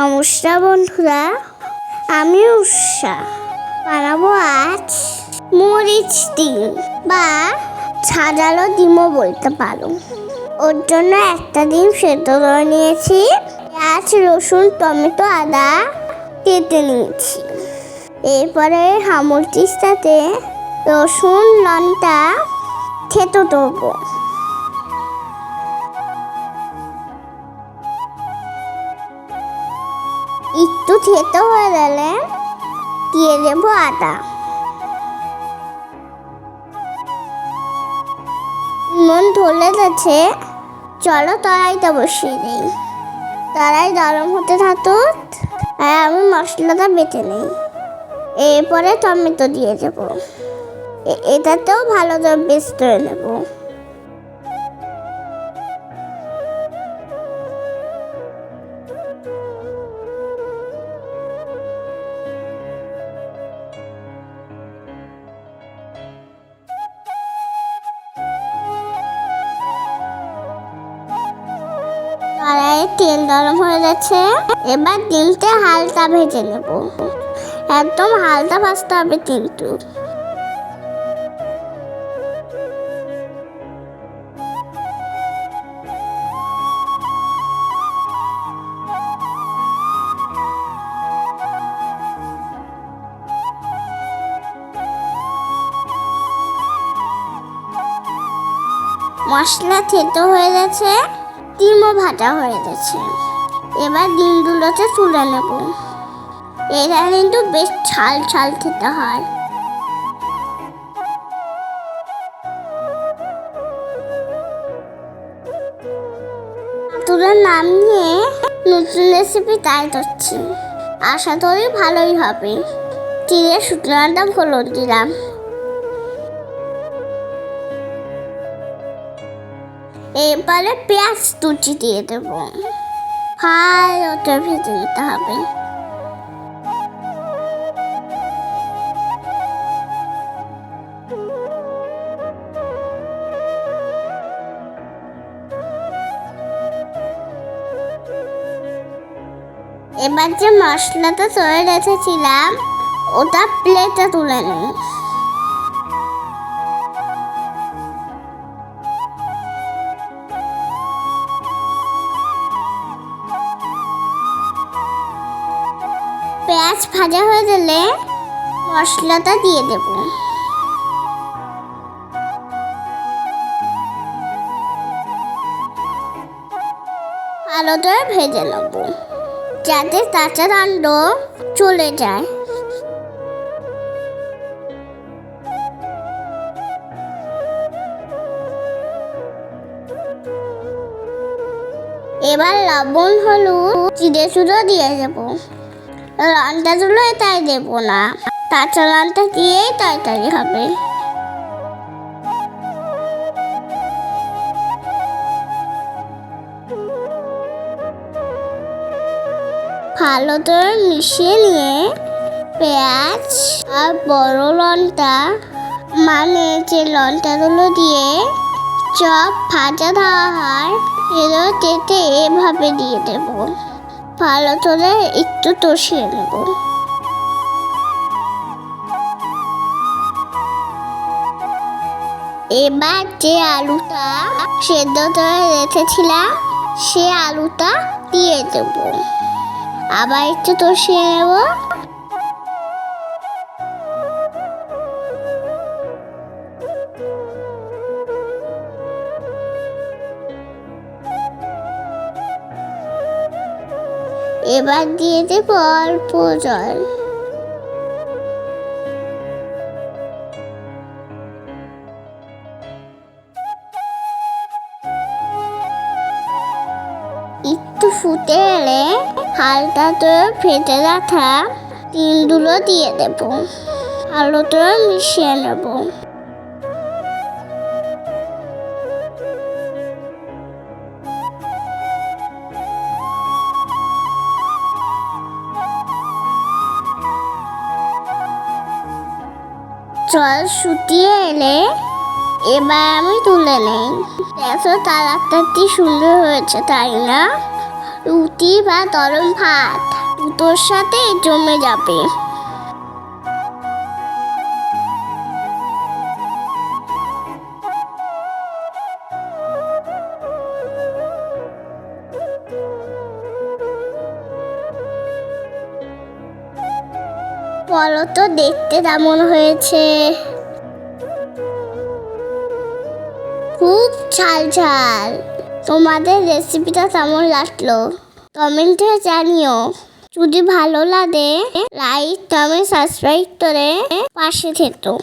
নমস্কার বন্ধুরা, আমি উষা। বানাবো আজ মরিচ ডিম বা ছাড়ালো ডিমও বলতে পারো। ওর জন্য একটা ডিম সেদ্ধ করে নিয়েছি, পেঁয়াজ, রসুন, টমেটো, আদা কেটে নিয়েছি। এরপরে হামুরটির সাথে রসুন, লঙ্কা থেতো দেবো। একটু থেতো হয়ে গেলে দিয়ে দেবো আদা মন ধরে গেছে চলো তরাইটা বসিয়ে দিই তারাই গরম হতে থাকুক আর আমি মশলাটা বেটে নিই এরপরে টমেটো দিয়ে দেবো এটাতেও ভালো করে বেস্ট করে নেব তেল গরম হয়ে গেছে। এবার ডিমটা হালকা ভেজে নেব। একদম হালকা ভাজতে হবে কিন্তু মশলা থেতো হয়ে গেছে। ডিমও ভাজা হয়ে গেছে। এবার ডিমগুলোতে তুলে নেব। এটা কিন্তু বেশ ছাল ছাল খেতে হয়। তুলে নামিয়ে নতুন রেসিপি তাই করছি। আশা করি ভালোই হবে। চিড়ে শুকনো আটা ফোলন দিলাম। এবারে পেঁয়াজ কুচি দিয়ে দেব। ভালো করে ভেজে নিতে হবে। এবার যে মশলাটা তৈরি রেখেছিলাম ওটা প্লেটে তুলে নিই। পেঁয়াজ ভাজা হয়ে গেলে মশলাটা দিয়ে দেব। করে ভেজে নেব, যাতে কাঁচা কাণ্ড চলে যায়। এবার লবণ, হলুদ চিড়ে চুড়ো দিয়ে দেবো। লঙ্কাগুলো তাই দেবো না। কাঁচা লঙ্কা দিয়েই তরকারি হবে। ভালো করে মিশিয়ে নিয়ে পেঁয়াজ আর বড় লঙ্কা মানে যে লঙ্কাগুলো দিয়ে চপ, ভাজা দেওয়া হয়, এগুলো তেতে এভাবে দিয়ে দেবো। ভালো করে একটু কষিয়ে নেব। এবার যে আলুটা সেদ্ধ করে রেখেছিলাম, সে আলুটা দিয়ে দেব। আবার একটু কষিয়ে নেব। এবার দিয়ে দেব অল্প জল। একটু ফুটে এলে হালকা তো ফেটে রাখা তিনগুলো দিয়ে দেব। করে মিশিয়ে নেব। জল শুটিয়ে এলে এবার আমি তুলে নেই। দেখো কি সুন্দর হয়েছে, তাই না? রুটি রুটি বা তরম ভাত, দুটোর সাথে জমে যাবে। বলো তো, দেখতে তেমন হয়েছে? খুব ঝাল ঝাল। তোমাদের রেসিপিটা তেমন লাগল? কমেন্টে জানিও। যদি ভালো লাগে লাইক কমেন্ট সাবস্ক্রাইব করে পাশে থেকো।